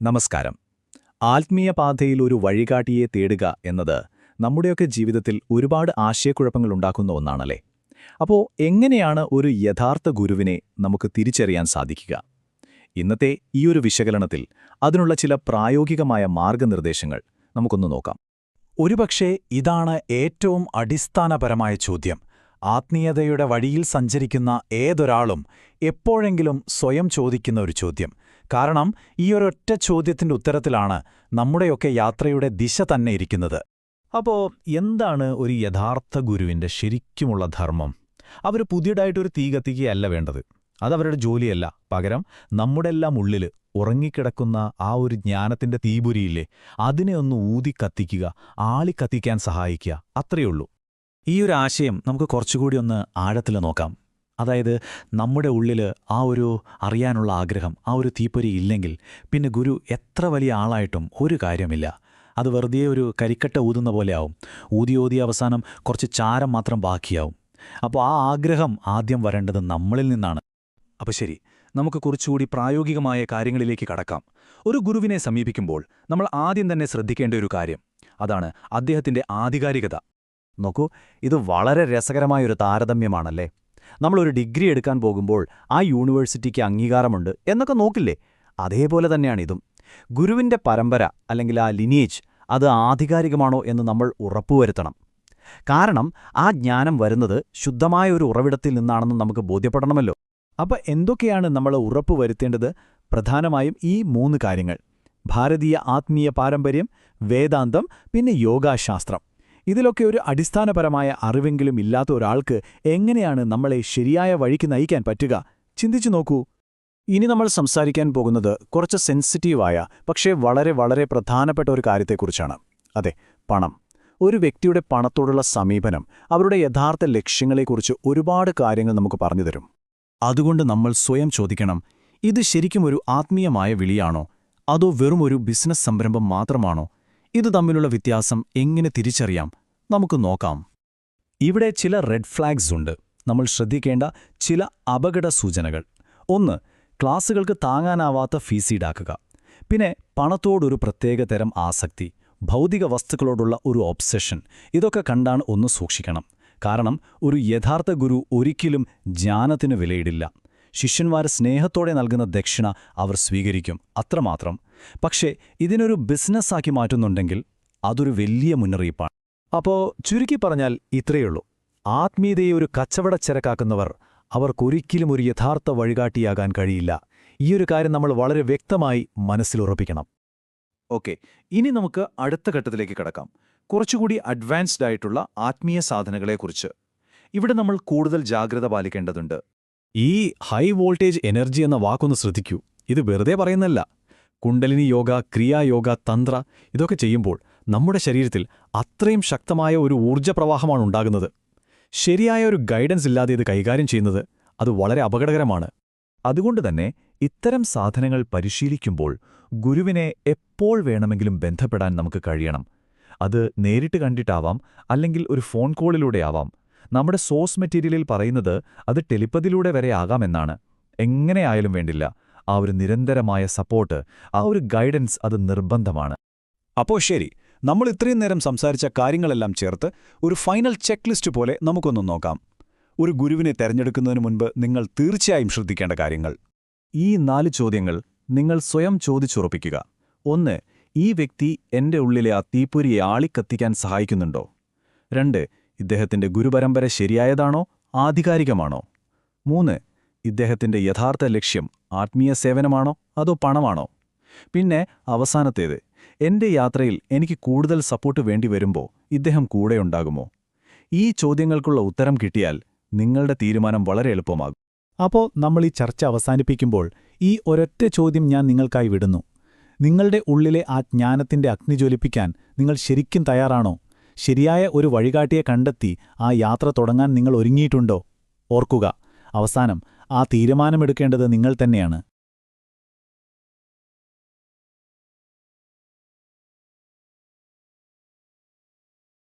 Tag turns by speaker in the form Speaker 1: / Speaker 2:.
Speaker 1: നമസ്കാരം. ആത്മീയ പാതയിൽ ഒരു വഴികാട്ടിയെ തേടുക എന്നത് നമ്മുടെയൊക്കെ ജീവിതത്തിൽ ഒരുപാട് ആശയക്കുഴപ്പങ്ങൾ ഉണ്ടാക്കുന്ന ഒന്നാണല്ലേ? അപ്പോൾ എങ്ങനെയാണ് ഒരു യഥാർത്ഥ ഗുരുവിനെ നമുക്ക് തിരിച്ചറിയാൻ സാധിക്കുക? ഇന്നത്തെ ഈ ഒരു വിശകലനത്തിൽ അതിനുള്ള ചില പ്രായോഗികമായ മാർഗനിർദ്ദേശങ്ങൾ നമുക്കൊന്ന് നോക്കാം.
Speaker 2: ഒരുപക്ഷേ ഇതാണ് ഏറ്റവും അടിസ്ഥാനപരമായ ചോദ്യം. ആത്മീയതയുടെ വഴിയിൽ സഞ്ചരിക്കുന്ന ഏതൊരാളും എപ്പോഴെങ്കിലും സ്വയം ചോദിക്കുന്ന ഒരു ചോദ്യം. കാരണം ഈയൊരൊറ്റ ചോദ്യത്തിന്റെ ഉത്തരത്തിലാണ് നമ്മുടെയൊക്കെ യാത്രയുടെ ദിശ തന്നെ ഇരിക്കുന്നത്. അപ്പോൾ എന്താണ് ഒരു യഥാർത്ഥ ഗുരുവിന്റെ ശരിക്കുമുള്ള ധർമ്മം? അവർ പുതിയതായിട്ടൊരു തീ കത്തിക്കുകയല്ല വേണ്ടത്. അതവരുടെ ജോലിയല്ല. പകരം നമ്മുടെ എല്ലാം ഉള്ളിൽ ഉറങ്ങിക്കിടക്കുന്ന ആ ഒരു ജ്ഞാനത്തിന്റെ തീപുരിയില്ലേ അതിനെ ഒന്ന് ഊതി കത്തിക്കുക ആളി കത്തിക്കാൻ സഹായിക്കുക അത്രയുള്ളൂ ഈ ഒരു ആശയം നമുക്ക് കുറച്ചുകൂടി ഒന്ന് ആഴത്തിൽ നോക്കാം. അതായത് നമ്മുടെ ഉള്ളിൽ ആ ഒരു അറിയാനുള്ള ആഗ്രഹം ആ ഒരു തീപ്പൊരി ഇല്ലെങ്കിൽ പിന്നെ ഗുരു എത്ര വലിയ ആളായിട്ടും ഒരു കാര്യമില്ല. അത് വെറുതെ ഒരു കരിക്കട്ട ഊതുന്ന പോലെയാവും ഊതി ഊതി അവസാനം കുറച്ച് ചാരം മാത്രം ബാക്കിയാവും. അപ്പോൾ ആ ആഗ്രഹം ആദ്യം വരേണ്ടത് നമ്മളിൽ നിന്നാണ്.
Speaker 1: അപ്പോൾ ശരി നമുക്ക് കുറച്ചുകൂടി പ്രായോഗികമായ കാര്യങ്ങളിലേക്ക് കടക്കാം. ഒരു ഗുരുവിനെ സമീപിക്കുമ്പോൾ നമ്മൾ ആദ്യം തന്നെ ശ്രദ്ധിക്കേണ്ട ഒരു കാര്യം അതാണ് അദ്ദേഹത്തിന്റെ ആധികാരികത.
Speaker 2: നോക്കൂ ഇത് വളരെ രസകരമായൊരു താരതമ്യമാണല്ലേ? നമ്മളൊരു ഡിഗ്രി എടുക്കാൻ പോകുമ്പോൾ ആ യൂണിവേഴ്സിറ്റിക്ക് അംഗീകാരമുണ്ട് എന്നൊക്കെ നോക്കില്ലേ? അതേപോലെ തന്നെയാണ് ഇതും. ഗുരുവിന്റെ പരമ്പര അല്ലെങ്കിൽ ആ ലിനിയേജ് അത് ആധികാരികമാണോ എന്ന് നമ്മൾ ഉറപ്പുവരുത്തണം. കാരണം ആ ജ്ഞാനം വരുന്നത് ശുദ്ധമായ ഒരു ഉറവിടത്തിൽ നിന്നാണെന്ന് നമുക്ക് ബോധ്യപ്പെടണമല്ലോ. അപ്പോൾ എന്തൊക്കെയാണ് നമ്മൾ ഉറപ്പുവരുത്തേണ്ടത്? പ്രധാനമായും ഈ മൂന്ന് കാര്യങ്ങൾ. ഭാരതീയ ആത്മീയ പാരമ്പര്യം വേദാന്തം പിന്നെ യോഗാശാസ്ത്രം. ഇതിലൊക്കെ ഒരു അടിസ്ഥാനപരമായ അറിവെങ്കിലും ഇല്ലാത്ത ഒരാൾക്ക് എങ്ങനെയാണ് നമ്മളെ ശരിയായ വഴിക്ക് നയിക്കാൻ പറ്റുക? ചിന്തിച്ചു നോക്കൂ. ഇനി നമ്മൾ സംസാരിക്കാൻ പോകുന്നത് കുറച്ച് സെൻസിറ്റീവായ പക്ഷേ വളരെ വളരെ പ്രധാനപ്പെട്ട ഒരു കാര്യത്തെക്കുറിച്ചാണ്. അതെ പണം. ഒരു വ്യക്തിയുടെ പണത്തോടുള്ള സമീപനം അവരുടെ യഥാർത്ഥ ലക്ഷ്യങ്ങളെക്കുറിച്ച് ഒരുപാട് കാര്യങ്ങൾ നമുക്ക് പറഞ്ഞു തരും. അതുകൊണ്ട് നമ്മൾ സ്വയം ചോദിക്കണം ഇത് ശരിക്കും ഒരു ആത്മീയമായ വിളിയാണോ? അതോ വെറും ഒരു ബിസിനസ് സംരംഭം മാത്രമാണോ? ഇത് തമ്മിലുള്ള വ്യത്യാസം എങ്ങനെ തിരിച്ചറിയാം? നമുക്ക് നോക്കാം. ഇവിടെ ചില റെഡ് ഫ്ലാഗ്സ് ഉണ്ട്. നമ്മൾ ശ്രദ്ധിക്കേണ്ട ചില അപകട സൂചനകൾ. ഒന്ന് ക്ലാസുകൾക്ക് താങ്ങാനാവാത്ത ഫീസ് ഈടാക്കുക. പിന്നെ പണത്തോടൊരു പ്രത്യേക തരം ആസക്തി ഭൗതിക വസ്തുക്കളോടുള്ള ഒരു ഒബ്സെഷൻ ഇതൊക്കെ കണ്ടാണ് ഒന്ന് സൂക്ഷിക്കണം. കാരണം ഒരു യഥാർത്ഥ ഗുരു ഒരിക്കലും ജ്ഞാനത്തിന് വിലയിടില്ല. ശിഷ്യന്മാർ സ്നേഹത്തോടെ നൽകുന്ന ദക്ഷിണ അവർ സ്വീകരിക്കും അത്രമാത്രം. പക്ഷേ ഇതിനൊരു ബിസിനസ്സാക്കി മാറ്റുന്നുണ്ടെങ്കിൽ അതൊരു വലിയ മുന്നറിയിപ്പാണ്. അപ്പോ ചുരുക്കി പറഞ്ഞാൽ ഇത്രയുള്ളൂ ആത്മീയതയെ ഒരു കച്ചവടച്ചരക്കാക്കുന്നവർ അവർക്കൊരിക്കലും ഒരു യഥാർത്ഥ വഴികാട്ടിയാകാൻ കഴിയില്ല. ഈയൊരു കാര്യം നമ്മൾ വളരെ വ്യക്തമായി മനസ്സിലുറപ്പിക്കണം
Speaker 1: ഓക്കെ ഇനി നമുക്ക് അടുത്ത ഘട്ടത്തിലേക്ക് കടക്കാം. കുറച്ചുകൂടി അഡ്വാൻസ്ഡ് ആയിട്ടുള്ള ആത്മീയ സാധനങ്ങളെക്കുറിച്ച്. ഇവിടെ നമ്മൾ കൂടുതൽ ജാഗ്രത പാലിക്കേണ്ടതുണ്ട്.
Speaker 2: ഈ ഹൈ വോൾട്ടേജ് എനർജി എന്ന വാക്കൊന്ന് ശ്രദ്ധിക്കൂ. ഇത് വെറുതെ പറയുന്നല്ല കുണ്ടലിനി യോഗ ക്രിയായോഗ തന്ത്ര ഇതൊക്കെ ചെയ്യുമ്പോൾ നമ്മുടെ ശരീരത്തിൽ അത്രയും ശക്തമായ ഒരു ഊർജപ്രവാഹമാണ് ഉണ്ടാകുന്നത്. ശരിയായ ഒരു ഗൈഡൻസ് ഇല്ലാതെ ഇത് കൈകാര്യം ചെയ്യുന്നത് അത് വളരെ അപകടകരമാണ്.
Speaker 1: അതുകൊണ്ട് തന്നെ ഇത്തരം സാധനങ്ങൾ പരിശീലിക്കുമ്പോൾ ഗുരുവിനെ എപ്പോൾ വേണമെങ്കിലും ബന്ധപ്പെടാൻ നമുക്ക് കഴിയണം. അത് നേരിട്ട് കണ്ടിട്ടാവാം അല്ലെങ്കിൽ ഒരു ഫോൺ കോളിലൂടെ ആവാം. നമ്മുടെ സോഴ്സ് മെറ്റീരിയലിൽ പറയുന്നത് അത് ടെലിപ്പതിലൂടെ വരെ ആകാമെന്നാണ്. എങ്ങനെയായാലും വേണ്ടില്ല. ആ ഒരു നിരന്തരമായ സപ്പോർട്ട് ആ ഒരു ഗൈഡൻസ് അത് നിർബന്ധമാണ്.
Speaker 2: അപ്പോൾ ശരി. നമ്മൾ ഇത്രയും നേരം സംസാരിച്ച കാര്യങ്ങളെല്ലാം ചേർത്ത് ഒരു ഫൈനൽ ചെക്ക് ലിസ്റ്റ് പോലെ നമുക്കൊന്ന് നോക്കാം. ഒരു ഗുരുവിനെ തെരഞ്ഞെടുക്കുന്നതിന് മുൻപ് നിങ്ങൾ തീർച്ചയായും ശ്രദ്ധിക്കേണ്ട കാര്യങ്ങൾ.
Speaker 1: ഈ നാല് ചോദ്യങ്ങൾ നിങ്ങൾ സ്വയം ചോദിച്ചുറപ്പിക്കുക. ഒന്ന് ഈ വ്യക്തി എന്റെ ഉള്ളിലെ ആ തീപ്പൊരിയെ ആളിക്കത്തിക്കാൻ സഹായിക്കുന്നുണ്ടോ? രണ്ട് ഇദ്ദേഹത്തിന്റെ ഗുരുപരമ്പര ശരിയായതാണോ? ആധികാരികമാണോ? മൂന്ന് ഇദ്ദേഹത്തിന്റെ യഥാർത്ഥ ലക്ഷ്യം ആത്മീയ സേവനമാണോ അതോ പണമാണോ? പിന്നെ അവസാനത്തേത് എന്റെ യാത്രയിൽ എനിക്ക് കൂടുതൽ സപ്പോർട്ട് വേണ്ടി വരുമ്പോൾ ഇദ്ദേഹം കൂടെയുണ്ടാകുമോ ഈ ചോദ്യങ്ങൾക്കുള്ള ഉത്തരം കിട്ടിയാൽ നിങ്ങളുടെ തീരുമാനം വളരെ എളുപ്പമാകും.
Speaker 2: അപ്പോൾ നമ്മൾ ഈ ചർച്ച അവസാനിപ്പിക്കുമ്പോൾ ഈ ഒരൊറ്റ ചോദ്യം ഞാൻ നിങ്ങൾക്കായി വിടുന്നു. നിങ്ങളുടെ ഉള്ളിലെ ആ ജ്ഞാനത്തിന്റെ അഗ്നി ജ്വലിപ്പിക്കാൻ നിങ്ങൾ ശരിക്കും തയ്യാറാണോ? ശരിയായ ഒരു വഴികാട്ടിയെ കണ്ടെത്തി ആ യാത്ര തുടങ്ങാൻ നിങ്ങൾ ഒരുങ്ങിയിട്ടുണ്ടോ? ഓർക്കുക അവസാനം ആ തീരുമാനമെടുക്കേണ്ടത് നിങ്ങൾ തന്നെയാണ്.